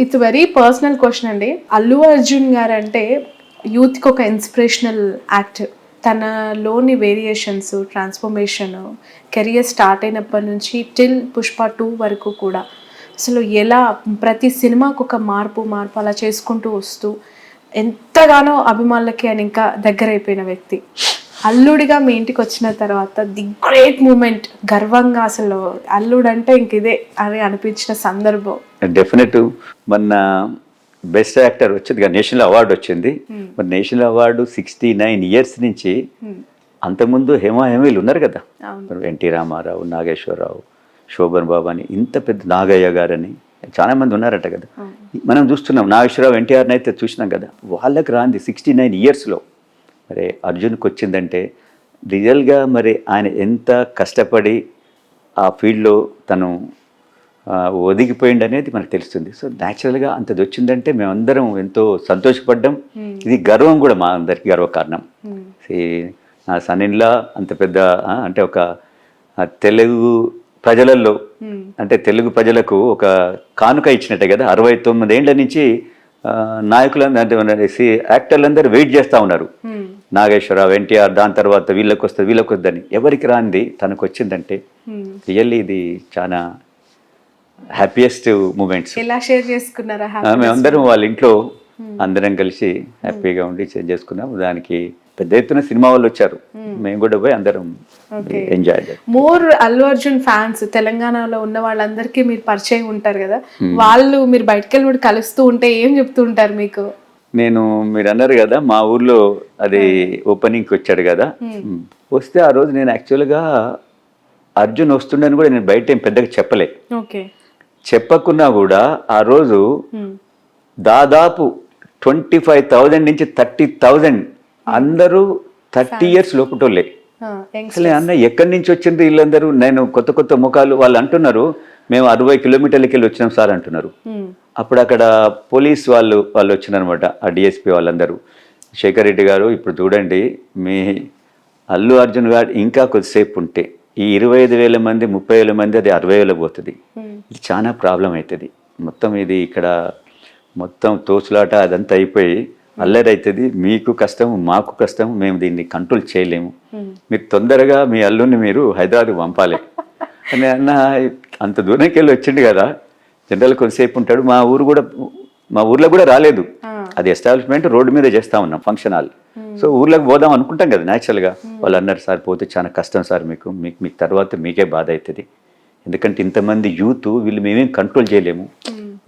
It's very personal question అండి. అల్లు అర్జున్ గారు అంటే యూత్కి ఒక ఇన్స్పిరేషనల్ యాక్ట్ తనలోని వేరియేషన్స్ ట్రాన్స్ఫర్మేషన్ కెరియర్ స్టార్ట్ అయినప్పటి నుంచి టిల్ పుష్ప టూ వరకు కూడా. అసలు ఎలా ప్రతి సినిమాకు ఒక మార్పు మార్పు అలా చేసుకుంటూ వస్తూ ఎంతగానో అభిమానులకి ఆయన ఇంకా దగ్గర అయిపోయిన వ్యక్తి. అల్లుడిగా మీ ఇంటికి వచ్చిన తర్వాత ది గ్రేట్ మూమెంట్ గర్వంగా అసలు అల్లుడు అంటే ఇంక ఇదే అని అనిపించిన సందర్భం. డెఫినెట్ మొన్న బెస్ట్ యాక్టర్ వచ్చింది నేషనల్ అవార్డు వచ్చింది. మరి national award sixty nine years నుంచి అంతకుముందు హేమా హేమీలు ఉన్నారు కదా. ఎన్టీ రామారావు నాగేశ్వరరావు శోభన్ బాబు అని ఇంత పెద్ద నాగయ్య గారని చాలా మంది ఉన్నారట కదా. మనం చూస్తున్నాం నాగేశ్వరరావు ఎన్టీఆర్ని అయితే చూసినాం కదా. వాళ్ళకి రాంది సిక్స్టీ నైన్ ఇయర్స్లో మరి అర్జున్కి వచ్చిందంటే రియల్గా మరి ఆయన ఎంత కష్టపడి ఆ ఫీల్డ్లో తను ఒదిగిపోయింది అనేది మనకు తెలుస్తుంది. సో న్యాచురల్గా అంతది వచ్చిందంటే మేమందరం ఎంతో సంతోషపడ్డాం. ఇది గర్వం కూడా మా అందరికి గర్వకారణం. నా సన్నిన్లా అంత పెద్ద అంటే ఒక తెలుగు ప్రజలలో అంటే తెలుగు ప్రజలకు ఒక కానుక ఇచ్చినట్టే కదా. అరవై తొమ్మిది ఏండ్ల నుంచి నాయకులందరూ యాక్టర్లందరూ వెయిట్ చేస్తూ ఉన్నారు. నాగేశ్వరరావు ఎన్టీఆర్ దాని తర్వాత వీళ్ళకి వస్తుంది వీళ్ళకి వద్దని ఎవరికి రాంది తనకు వచ్చిందంటే రియల్లీ ఇది చాలా హ్యాపీయెస్ట్ మూమెంట్స్ ఎలా షేర్ చేసుకున్నారా మేమందరం వాళ్ళ ఇంట్లో అందరం కలిసి హ్యాపీగా ఉండి చే- చేసుకున్నాం. దానికి పెద్ద ఎత్తున సినిమా వాళ్ళు వచ్చారు. మేము కూడా పోయి అందరం enjoy more Allu Arjun fans తెలంగాణలో ఉన్న వాళ్ళందరికీ మీరు పరిచయం ఉంటారు కదా. వాళ్ళు మీరు బయటకు వెళ్ళి కలుస్తూ ఉంటే ఏం చెప్తూ ఉంటారు మీకు? నేను మీరు అన్నారు కదా మా ఊర్లో అది ఓపెనింగ్కి వచ్చాడు కదా. వస్తే ఆ రోజు నేను యాక్చువల్గా అర్జున్ వస్తుండని కూడా నేను బయట ఏం పెద్దగా చెప్పలే. చెప్పకున్నా కూడా ఆ రోజు దాదాపు ట్వంటీ ఫైవ్ థౌజండ్ నుంచి థర్టీ థౌజండ్ అందరూ థర్టీ ఇయర్స్ లోపటోళ్ళే. అసలు అన్న ఎక్కడి నుంచి వచ్చింది వీళ్ళందరూ? నేను కొత్త కొత్త ముఖాలు వాళ్ళు అంటున్నారు. మేము అరవై కిలోమీటర్లకి వెళ్ళి వచ్చినాం సార్ అంటున్నారు. అప్పుడు అక్కడ పోలీస్ వాళ్ళు వాళ్ళు వచ్చినారనమాట ఆ డిఎస్పి వాళ్ళందరూ. శేఖర్ రెడ్డి గారు ఇప్పుడు చూడండి మీ అల్లు అర్జున్ గారు ఇంకా కొద్దిసేపు ఉంటే ఈ ఇరవై ఐదు వేల మంది ముప్పై వేల మంది అది అరవై వేల పోతుంది. ఇది చాలా ప్రాబ్లం అవుతుంది మొత్తం ఇది ఇక్కడ మొత్తం తోచులాట అదంతా అయిపోయి అల్లరి అవుతుంది మీకు కష్టం మాకు కష్టం మేము దీన్ని కంట్రోల్ చేయలేము. మీరు తొందరగా మీ అల్లుని మీరు హైదరాబాద్కి పంపాలి. అని అన్న అంత దూరంకి వెళ్ళి వచ్చిండు కదా. జనరల్ కొద్దిసేపు ఉంటాడు. మా ఊరు కూడా మా ఊర్లో కూడా రాలేదు. అది ఎస్టాబ్లిష్మెంట్ రోడ్డు మీద చేస్తా ఉన్నాం ఫంక్షన్ హాల్. సో ఊర్లోకి పోదాం అనుకుంటాం కదా న్యాచురల్గా వాళ్ళు అన్నారు సార్ పోతే చాలా కష్టం సార్ మీకు. మీకు మీకు తర్వాత మీకే బాధ అవుతుంది ఎందుకంటే ఇంతమంది యూత్ వీళ్ళు మేమేం కంట్రోల్ చేయలేము.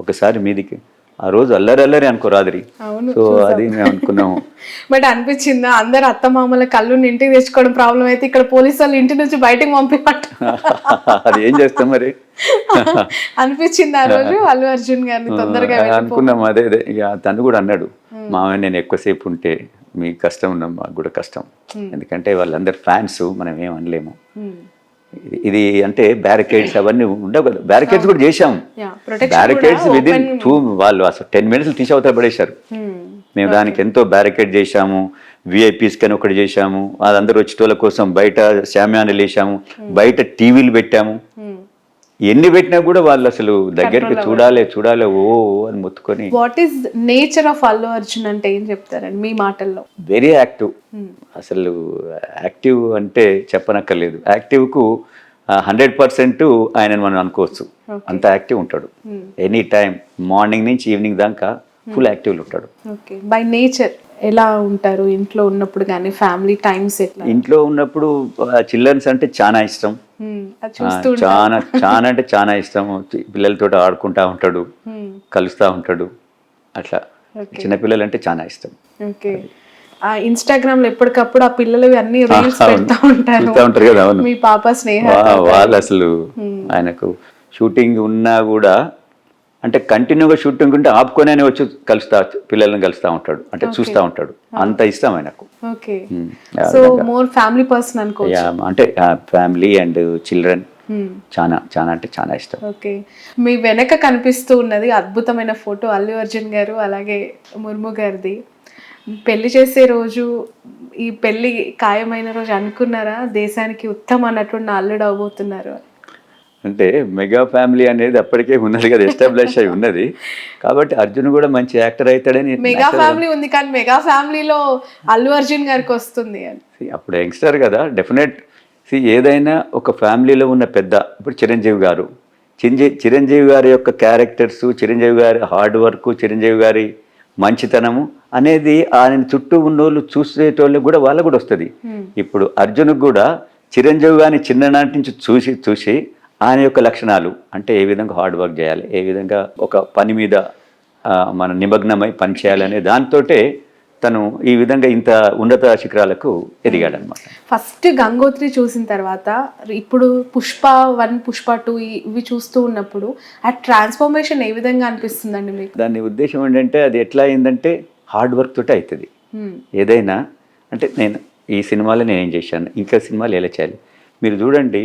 ఒకసారి మీదికి ఆ రోజు అల్లరి అల్లరి అనుకో రాత్రి అవును, సో అది మేము అనుకున్నాము. బట్ అనిపించిందా? అందరు అత్త మామల కళ్ళు ఇంటికి తెచ్చుకోవడం ప్రాబ్లం అయితే ఇక్కడ పోలీసు వాళ్ళు ఇంటి నుంచి బయటకు పంపిమంట. అది ఏం చేస్తాం మరి? అనిపించింది ఆ రోజు? అల్లు అర్జున్ గారిని తొందరగా అనుకున్నాం అదే అదే. ఇక తను కూడా అన్నాడు మామయ్య నేను ఎక్కువసేపు ఉంటే మీకు కష్టం ఉన్నాం మాకు కూడా కష్టం. ఎందుకంటే వాళ్ళందరు ఫ్యాన్స్ మనం ఏం అనలేము. ఇది- అంటే బ్యారికేడ్స్ అవన్నీ ఉండవు కదా. బ్యారికేడ్స్ కూడా చేశాం. Yeah, protection బ్యారికేడ్స్ కూడా విదిన్ టూ వాళ్ళు అసలు టెన్ మినిట్స్ తీసి అవతల పడేశారు. Hmm. మేము దానికి ఎంతో బ్యారికేడ్ చేశాము. విఐపీస్ కని ఒకటి చేశాము. వాళ్ళందరూ వచ్చేటోళ్ళ కోసం బయట శామ్యాన్లు వేసాము బయట టీవీలు పెట్టాము. Hmm. ఎన్ని పెట్టినా కూడా వాళ్ళు అసలు దగ్గరికి చూడాలి చూడాలి ఓ అని మొత్తుకొని. What is nature of Allu Arjun అంటే ఏం చెప్తారండి మీ మాటల్లో? వెరీ యాక్టివ్ అసలు యాక్టివ్ అంటే చెప్పనక్కర్లేదు. యాక్టివ్కు హండ్రెడ్ పర్సెంట్ ఆయన మనం అనుకోవచ్చు. అంత యాక్టివ్ ఉంటాడు. ఎనీ టైం మార్నింగ్ నుంచి ఈవినింగ్ దాకా ఫుల్ యాక్టివ్లో ఉంటాడు. ఓకే బై నేచర్ ఎలా ఉంటారు ఇంట్లో ఉన్నప్పుడు కానీ ఫ్యామిలీ టైమ్స్ ఎట్లా? ఇంట్లో ఉన్నప్పుడు చిల్డ్రన్స్ అంటే చాలా ఇష్టం. చాలా చాలా అంటే చాలా ఇష్టం పిల్లలతో ఆడుకుంటా ఉంటాడు. కలుస్తూ ఉంటాడు. అట్లా. చిన్నపిల్లలు అంటే చాలా ఇష్టం. ఓకే. ఆ ఇన్స్టాగ్రామ్లో ఎప్పటికప్పుడు ఆ పిల్లలు అన్ని రీల్స్ అవును. పెడతా ఉంటారు. కదా మీ పాప స్నేహ వాళ్ళు అసలు ఆయనకు షూటింగ్ ఉన్నా కూడా అంటే కంటిన్యూగా షూటింగ్ ఉంటే ఆపుకొనే వచ్చి కలుస్తా పిల్లల్ని కలుస్తూ ఉంటాడు. అంటే చూస్తూ ఉంటాడు. అంత ఇష్టం ఆయనకు. Okay. Um, so more family person అనుకో యా, అంటే ఫ్యామిలీ అండ్ చిల్డ్రన్ Hmm. చాలా చాలా అంటే చాలా ఇష్టం. ఓకే. మీ వెనక కనిపిస్తూ ఉన్నది అద్భుతమైన ఫోటో అల్లు అర్జున్ గారు అలాగే ముర్ము గారిది. పెళ్ళి చేసే రోజు ఈ పెళ్ళి ఖాయమైన రోజు అనుకున్నారా? దేశానికి ఉత్తమ అన్నటువంటి నా అల్లుడు అవబోతున్నారు అంటే మెగా ఫ్యామిలీ అనేది అప్పటికే ఉన్నది కదా ఎస్టాబ్లిష్ అయి ఉన్నది. కాబట్టి అర్జున్ కూడా మంచి యాక్టర్ అవుతాడని మెగా ఫ్యామిలీ ఉంది కానీ మెగా ఫ్యామిలీలో అల్లు అర్జున్ గారికి వస్తుంది అని. అప్పుడు యంగ్స్టర్ కదా డెఫినెట్. సి ఏదైనా ఒక ఫ్యామిలీలో ఉన్న పెద్ద ఇప్పుడు చిరంజీవి గారు. చిరంజీవి చిరంజీవి గారి యొక్క క్యారెక్టర్స్ చిరంజీవి గారి హార్డ్ వర్క్ చిరంజీవి గారి మంచితనము అనేది ఆయన చుట్టూ ఉన్నోళ్ళు చూసేటోళ్ళకి కూడా వాళ్ళకు కూడా వస్తుంది. ఇప్పుడు అర్జున్కి కూడా చిరంజీవి గారిని చిన్ననాటి నుంచి చూసి చూసి ఆయన యొక్క లక్షణాలు అంటే ఏ విధంగా హార్డ్ వర్క్ చేయాలి ఏ విధంగా ఒక పని మీద మన నిమగ్నమై పని చేయాలనే దాంతోటే తను ఈ విధంగా ఇంత ఉన్నత శిఖరాలకు ఎదిగాడనమాట ఫస్ట్ గంగోత్రి చూసిన తర్వాత ఇప్పుడు పుష్ప వన్ పుష్ప టూ ఇవి చూస్తూ ఉన్నప్పుడు ఆ ట్రాన్స్ఫర్మేషన్ ఏ విధంగా అనిపిస్తుందండి మీకు? దాని ఉద్దేశం ఏంటంటే అది ఎట్లా అయిందంటే హార్డ్ వర్క్ తోటి అవుతుంది Hmm. ఏదైనా అంటే నేను ఈ సినిమాలో నేను ఏం చేశాను ఇంకా సినిమాలు ఎలా చేయాలి? మీరు చూడండి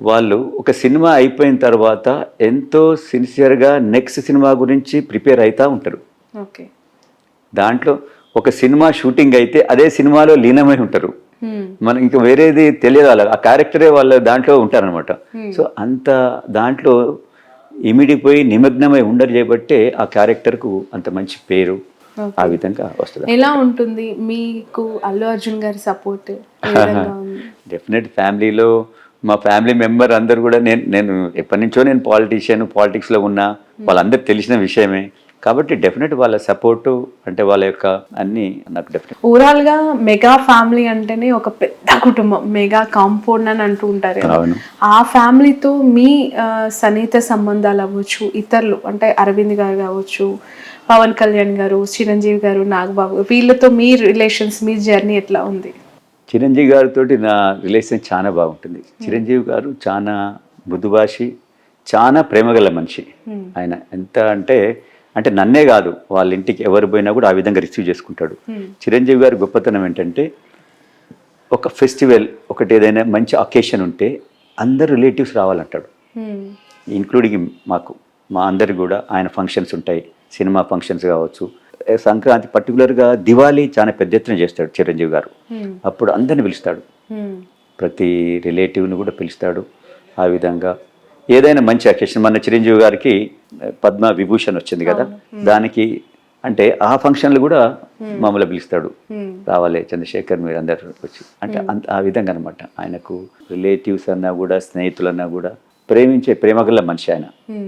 వాళ్ళు ఒక సినిమా అయిపోయిన తర్వాత ఎంతో సిన్సియర్గా నెక్స్ట్ సినిమా గురించి ప్రిపేర్ అవుతూ ఉంటారు. ఓకే. దాంట్లో ఒక సినిమా షూటింగ్ అయితే అదే సినిమాలో లీనమై ఉంటారు. మనం ఇంకా వేరేది తెలియదు వాళ్ళకి ఆ క్యారెక్టరే వాళ్ళ దాంట్లో ఉంటారనమాట సో అంత దాంట్లో ఇమిడిపోయి నిమగ్నమై ఉండరు చేయబట్టే ఆ క్యారెక్టర్కు అంత మంచి పేరు ఆ విధంగా వస్తుంది ఎలా ఉంటుంది? మీకు అల్లు అర్జున్ గారి సపోర్ట్ డెఫినెట్ ఫ్యామిలీలో మా ఫ్యామిలీ మెంబర్ అందరు కూడా నేను నేను ఎప్పటి నుంచో నేను పాలిటీషియన్ పాలిటిక్స్లో ఉన్నా వాళ్ళందరికి తెలిసిన విషయమే. కాబట్టి డెఫినెట్ వాళ్ళ సపోర్టు అంటే వాళ్ళ యొక్క అన్నీ నాకు డెఫినెట్. ఓవరాల్గా మెగా ఫ్యామిలీ అంటేనే ఒక పెద్ద కుటుంబం మెగా కాంపౌండ్ అని అంటూ ఉంటారు. ఆ ఫ్యామిలీతో మీ సన్నిహిత సంబంధాలు అవ్వచ్చు ఇతరులు అంటే అరవింద్ గారు కావచ్చు పవన్ కళ్యాణ్ గారు చిరంజీవి గారు నాగబాబు వీళ్ళతో మీ రిలేషన్స్ మీ జర్నీ ఎట్లా ఉంది? చిరంజీవి గారితో నా రిలేషన్ చాలా బాగుంటుంది. చిరంజీవి గారు చాలా మృదుభాషి చాలా ప్రేమగల మనిషి. ఆయన ఎంత అంటే అంటే నన్నే కాదు వాళ్ళ ఇంటికి ఎవరు పోయినా కూడా ఆ విధంగా రిసీవ్ చేసుకుంటాడు. చిరంజీవి గారి గొప్పతనం ఏంటంటే ఒక ఫెస్టివల్ ఒకటి ఏదైనా మంచి అకేషన్ ఉంటే అందరు రిలేటివ్స్ రావాలంటాడు. ఇంక్లూడింగ్ మాకు మా అందరికి కూడా ఆయన ఫంక్షన్స్ ఉంటాయి. సినిమా ఫంక్షన్స్ కావచ్చు సంక్రాంతి పర్టికులర్గా దివాళీ చాలా పెద్ద ఎత్తున చేస్తాడు చిరంజీవి గారు. అప్పుడు అందరిని పిలుస్తాడు. ప్రతి రిలేటివ్ని కూడా పిలుస్తాడు. ఆ విధంగా ఏదైనా మంచి అకేషన్ మన చిరంజీవి గారికి పద్మ విభూషణ్ వచ్చింది కదా? దానికి అంటే ఆ ఫంక్షన్లు కూడా మమ్మల్ని పిలుస్తాడు. రావాలి చంద్రశేఖర్ మీరు అందరు వచ్చి. అంటే ఆ విధంగా అనమాట ఆయనకు రిలేటివ్స్ అన్నా కూడా స్నేహితులన్నా కూడా ప్రేమించే ప్రేమగల మనిషి ఆయన Hmm.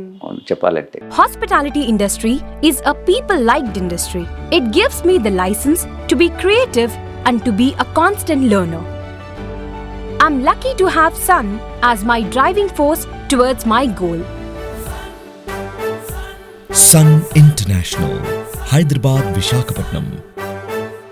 చెప్పాలంటే Hospitality industry is a people-liked industry. It gives me the license to be creative and to be a constant learner. I'm lucky to have Sun as my driving force towards my goal. Sun international Hyderabad Visakhapatnam